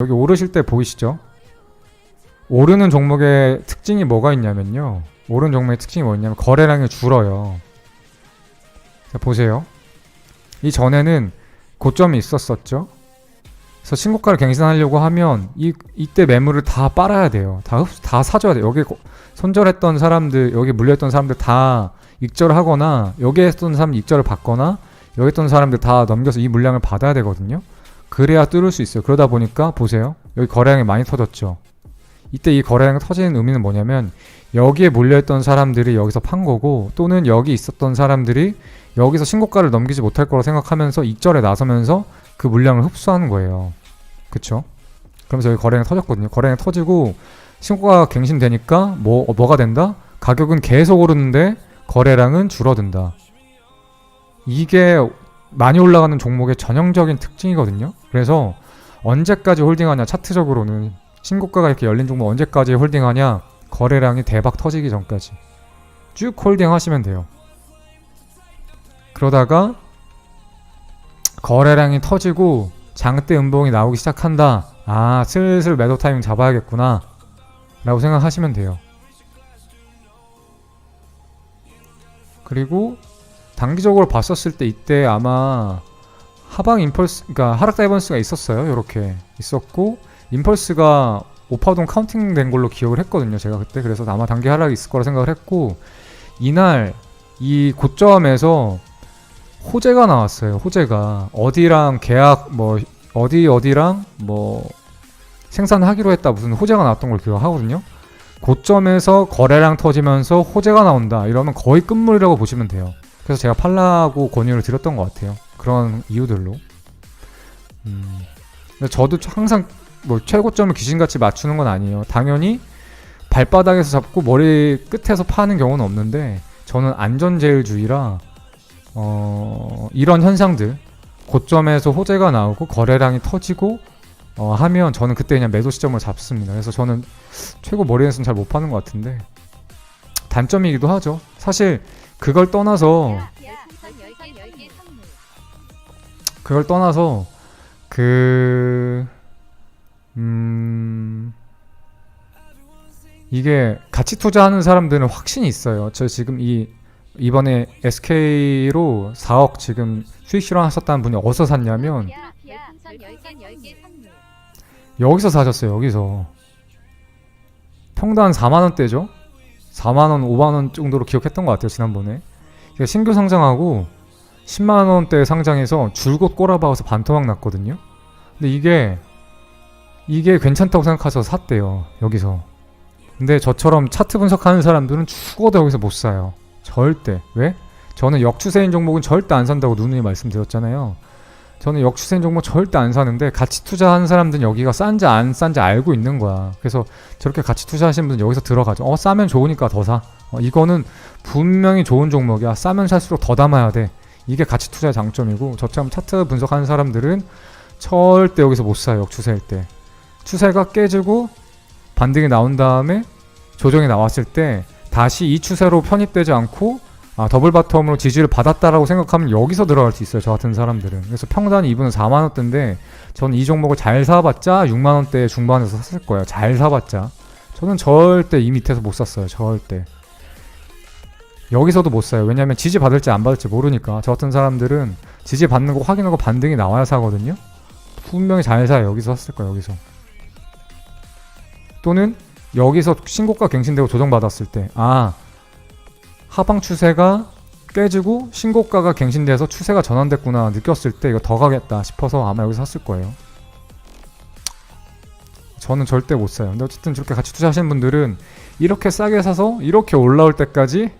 여기 오르실 때 보이시죠? 오르는 종목의 특징이 뭐가 있냐면요. 오르는 종목의 특징이 뭐냐면 거래량이 줄어요. 자, 보세요. 이 전에는 고점이 있었었죠. 그래서 신고가를 갱신하려고 하면 이 이때 매물을 다 빨아야 돼요. 다 흡수, 다 사줘야 돼요. 여기 고- 손절했던 사람들, 여기 물렸던 사람들 다 익절하거나 여기에 했던 사람 익절을 받거나 여기 있던 사람들 다 넘겨서 이 물량을 받아야 되거든요. 그래야 뚫을 수 있어요. 그러다 보니까 보세요. 여기 거래량이 많이 터졌죠. 이때 이 거래량이 터지는 의미는 뭐냐면 여기에 몰려있던 사람들이 여기서 판 거고 또는 여기 있었던 사람들이 여기서 신고가를 넘기지 못할 거라 생각하면서 익절에 나서면서 그 물량을 흡수하는 거예요. 그쵸? 그러면서 여기 거래량이 터졌거든요. 거래량이 터지고 신고가가 갱신되니까 뭐, 어, 뭐가 된다? 가격은 계속 오르는데 거래량은 줄어든다. 이게 많이 올라가는 종목의 전형적인 특징이거든요. 그래서 언제까지 홀딩하냐 차트적으로는 신고가가 이렇게 열린 종목 언제까지 홀딩하냐 거래량이 대박 터지기 전까지 쭉 홀딩하시면 돼요. 그러다가 거래량이 터지고 장대 음봉이 나오기 시작한다. 아 슬슬 매도 타이밍 잡아야겠구나 라고 생각하시면 돼요. 그리고 단기적으로 봤었을 때 이때 아마 하방 임펄스, 그러니까 하락 다이버스가 있었어요. 이렇게 있었고 임펄스가 오파동 카운팅 된 걸로 기억을 했거든요. 제가 그때 그래서 아마 단기 하락이 있을 거라 생각을 했고 이날 이 고점에서 호재가 나왔어요. 호재가 어디랑 계약 뭐 어디 어디랑 뭐 생산하기로 했다 무슨 호재가 나왔던 걸 기억하거든요. 고점에서 거래량 터지면서 호재가 나온다 이러면 거의 끝물이라고 보시면 돼요. 그래서 제가 팔라고 권유를 드렸던 것 같아요. 그런 이유들로. 음, 근데 저도 항상 뭐 최고점을 귀신같이 맞추는 건 아니에요. 당연히 발바닥에서 잡고 머리 끝에서 파는 경우는 없는데 저는 안전제일주의라 어, 이런 현상들 고점에서 호재가 나오고 거래량이 터지고 어, 하면 저는 그때 그냥 매도 시점을 잡습니다. 그래서 저는 최고 머리에서는 잘 못 파는 것 같은데 단점이기도 하죠. 사실 그걸 떠나서 그걸 떠나서 그 음, 이게 가치 투자하는 사람들은 확신이 있어요. 저 지금 이 이번에 SK로 4억 지금 수익 실현하셨다는 분이 어디서 샀냐면 여기서 사셨어요. 여기서 평단 4만 원대죠. 4만 원, 5만 원 정도로 기억했던 것 같아요. 지난번에 이게 신규 상장하고 10만 원대 상장해서 줄곧 꼬라박아서 반토막 났거든요. 근데 이게 이게 괜찮다고 생각해서 샀대요. 여기서. 근데 저처럼 차트 분석하는 사람들은 죽어도 여기서 못 사요. 절대. 왜? 저는 역추세인 종목은 절대 안 산다고 누누이 말씀드렸잖아요. 저는 역추세인 종목 절대 안 사는데 같이 투자하는 사람들은 여기가 싼지 안 싼지 알고 있는 거야. 그래서 저렇게 같이 투자하시는 분들 여기서 들어가죠. 어 싸면 좋으니까 더 사. 어, 이거는 분명히 좋은 종목이야. 싸면 살수록 더 담아야 돼. 이게 가치 투자의 장점이고 저처럼 차트 분석하는 사람들은 절대 여기서 못 사요. 역추세일 때. 추세가 깨지고 반등이 나온 다음에 조정이 나왔을 때 다시 이 추세로 편입되지 않고 아, 더블 바텀으로 지지를 받았다라고 생각하면 여기서 들어갈 수 있어요. 저 같은 사람들은. 그래서 평단이 이분은 4만 원대인데 저는 이 종목을 잘 사봤자 6만 원대 중반에서 샀을 거예요. 잘 사봤자. 저는 절대 이 밑에서 못 샀어요. 절대. 여기서도 못 사요. 왜냐면 지지 받을지 안 받을지 모르니까. 저 같은 사람들은 지지 받는 거 확인하고 반등이 나와야 사거든요. 분명히 잘 사요. 여기서 샀을 거예요. 여기서. 또는 여기서 신고가 갱신되고 조정받았을 때, 아, 하방 추세가 깨지고 신고가가 갱신돼서 추세가 전환됐구나 느꼈을 때 이거 더 가겠다 싶어서 아마 여기서 샀을 거예요. 저는 절대 못 사요. 근데 어쨌든 저렇게 같이 투자하시는 분들은 이렇게 싸게 사서 이렇게 올라올 때까지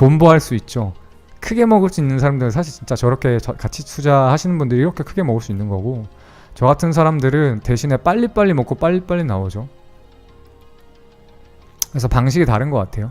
존버할 수 있죠. 크게 먹을 수 있는 사람들은 사실 진짜 저렇게 저- 같이 투자하시는 분들이 이렇게 크게 먹을 수 있는 거고 저 같은 사람들은 대신에 빨리빨리 먹고 빨리빨리 나오죠. 그래서 방식이 다른 것 같아요.